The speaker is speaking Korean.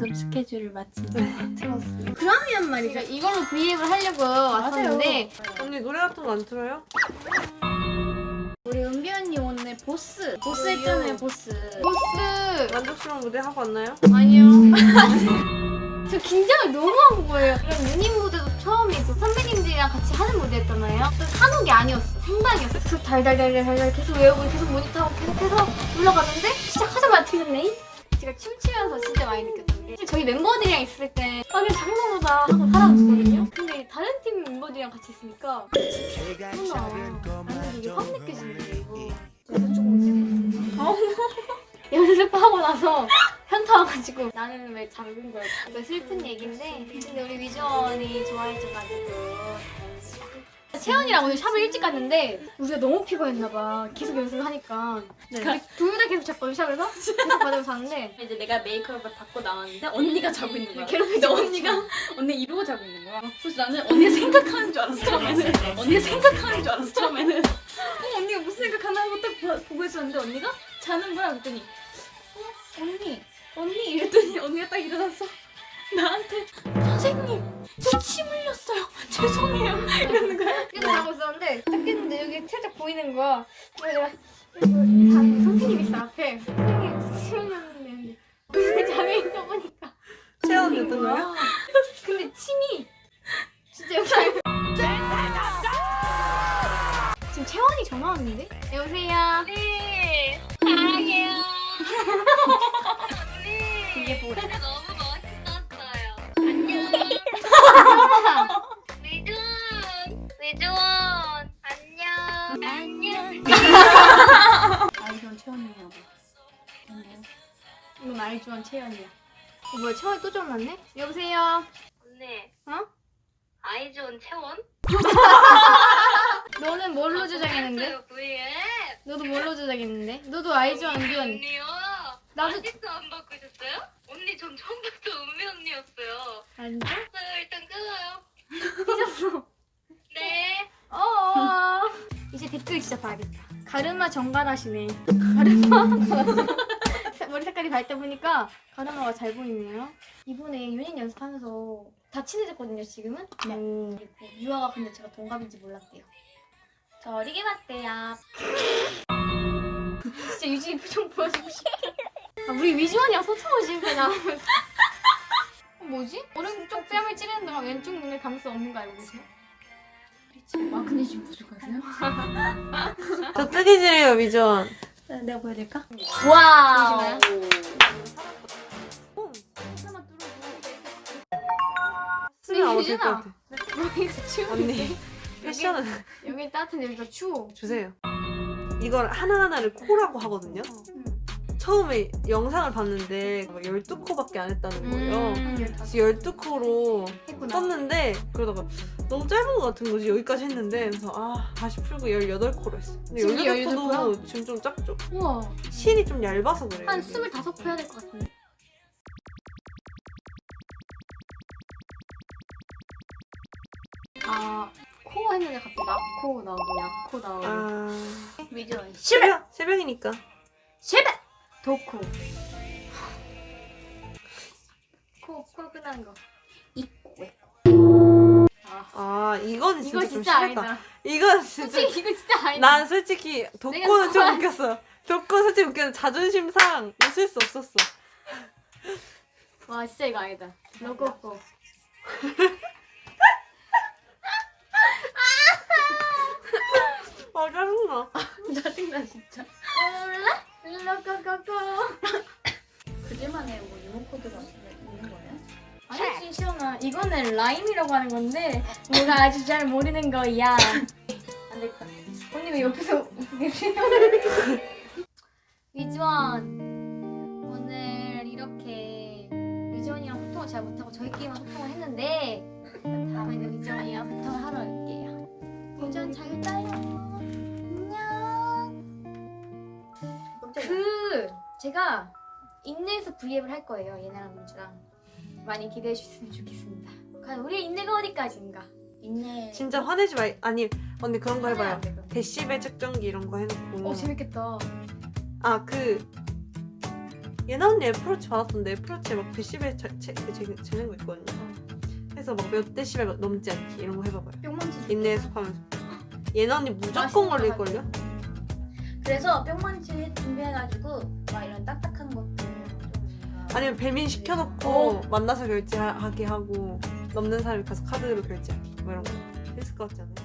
방금 스케줄을 마친 것 같아요. 그러면 말이죠. 이걸로 브이앱을 하려고 왔었는데 언니 노래 같은 거 안 틀어요? 우리 은비 언니 오늘 보스. 보스 했잖아요 보스. 보스! 만족스러운 무대 하고 왔나요? 아니요. 저 긴장을 너무 한 거예요. 이런 유닛 무대도 처음이고 선배님들이랑 같이 하는 무대였잖아요. 또 한옥이 아니었어. 생방이었어. 계속 달달달달달 계속 외우고 계속 모니터하고 계속해서 올라가는데 시작하자마자 틀렸네 제가 춤추면서 진짜 많이 느꼈던 게 저희 멤버들이랑 있을 때 아, 그냥 장난보다 하고 살아왔거든요. 근데 다른 팀 멤버들이랑 같이 있으니까 진짜 나는 이게 확 느껴진대 이거. 그래서 조금 어? 연습하고 나서 현타 와가지고 나는 왜 작은 거야? 이거 슬픈 얘기인데 근데 우리 위전이 좋아해줘가지고 채연이랑 오늘 샵을 일찍 갔는데 우리가 너무 피곤했나봐 계속 연습을 하니까 근데 둘다 계속 잤거든 샵에서 계속 받으고 잤는데 이제 내가 메이크업을 받고 나왔는데 언니가 자고 있는 거야. 괴롭히지 근데 언니가 언니 이러고 자고 있는 거야. 그래서 나는 언니가 생각하는 줄 알았어 처음에는. 언니가 생각하는 줄 알았어 처음에는. 어 언니가 무슨 생각하나 하고 딱 봐- 보고 있었는데 언니가 자는 거야. 그랬더니 어 언니 언니 이랬더니 언니가 딱 일어나서 나한테 선생님 저침 흘렸어요 죄송해요 이러는 거야. 계속 자고 있었는데 딱 깼는데 여기 살짝 보이는 거야 그래서 내가 이거 다 선생님 있어 앞에 선생님 치우셨는데 근데 잠에 있다 보니까 체온 듣는 거요? 근데 침이 진짜 여기 지금 채원이 전화 왔는데? 여보세요 네, 사랑해요. 이게 뭐야? 너무 멋있었어요. 안녕. 위준, 안녕. 안녕. 체온이냐고. 근데 이건 알주원 채연이야 어, 뭐야 채원이 또 전화왔네? 여보세요 언니. 어? 아이 좋은 채원? 너는 뭘로 저장했는데? V에. 너도 뭘로 저장했는데? 너도 알주원 은비 언니 언니요. 나도- 아직도 안 바꾸셨어요? 언니 전 처음부터 은미 언니였어요. 아닌데? 알았어요. 일단 끊어요. 삐졌어 네. 어 댓글 진짜 봐야겠다. 가르마 정갈하시네. 가르마? 머리 색깔이 밝다 보니까 가르마가 잘 보이네요. 이번에 유닛 연습하면서 다 친해졌거든요 지금은? 음. 그리고 유아가 근데 제가 동갑인지 몰랐대요. 저 어리게 봤대요. 진짜 유진이 표정 보여주고 싶다. 아, 우리 위주원이랑 소통을 어, 뭐지? 오른쪽 뺨을 찌르는 동안 왼쪽 눈을 감을 수 없는 거 알고 계세요? 아 근데 지금 부족하세요? 저 뜨개질이에요 미전. 네, 내가 보여드릴까? 와우 될것 유진아. 같아. 여기서 추워 언니 패션은 여기 따뜻한데 여기가 추워 주세요. 이걸 하나하나를 코라고 하거든요. 처음에 영상을 봤는데 12코밖에 안 했다는 거예요. 음, 그래서 12코로 했구나. 떴는데 그러다가 너무 짧은 것 같은 거지. 여기까지 했는데 그래서 아 다시 풀고 18코로 했어 근데 지금 18코도 지금 좀 작죠? 우와. 실이 좀 얇아서 그래요. 한 이게. 25코 해야 될 것 같은데. 아, 코 했는데 갑자기? 낙코 나오고 약코 나오고. 아. 위전 새벽! 새벽이니까. 쉐베! 도코 코, 코 끝나는 거. 있고 아, 아 이거는 이거 진짜 좀 진짜 심했다. 아니다. 이건 진짜 솔직히 이거 진짜 아니다. 난 솔직히 독고는 좀 코가- 웃겼어. 독고 솔직히 웃겼는데 자존심상 웃을 수 없었어. 와 진짜 이거 아니다. 로코코. 아! 짜증나. 짜증나 진짜 로코코코 그들만의 뭐 유머코드가 있는 거예요? 아니지 시연아 이거는 라임이라고 하는 건데 뭐가 아주 잘 모르는 거야. 안될 것 같아. 언니 왜 옆에서 계세요? 위주원. 오늘 이렇게 위주원이랑 소통을 잘 못하고 저희끼리만 소통을 했는데 다음에는 위주원이랑 소통을 하러 올게요. 위주원 잘 자요 그 제가 인내에서 브이앱을 할 거예요 얘네랑 민주랑. 많이 기대해 주셨으면 좋겠습니다. 과연 우리의 인내가 어디까지인가? 인내. 진짜 화내지 마. 아니 언니 그런 거 해봐요. 안 돼, 그럼. 데시벨 측정기 이런 거 해놓고. 어 재밌겠다. 아그 예나 언니 애플워치 받았던데 애플워치에 막 데시벨 제, 재는 거 있거든요. 그래서 막 몇 데시벨 넘지 않기 이런 거 해봐봐요. 뿅망치 줄 인내의 숲하면서. 예나 언니 무조건 거 걸릴걸요? 그래서 뿅망치 준비해가지고 막 이런 딱딱한 것들 좀 아니면 배민 시켜놓고 어. 만나서 결제하게 하고 넘는 사람이 가서 카드로 결제하기 뭐 이런 거 했을 것 같지 않아요?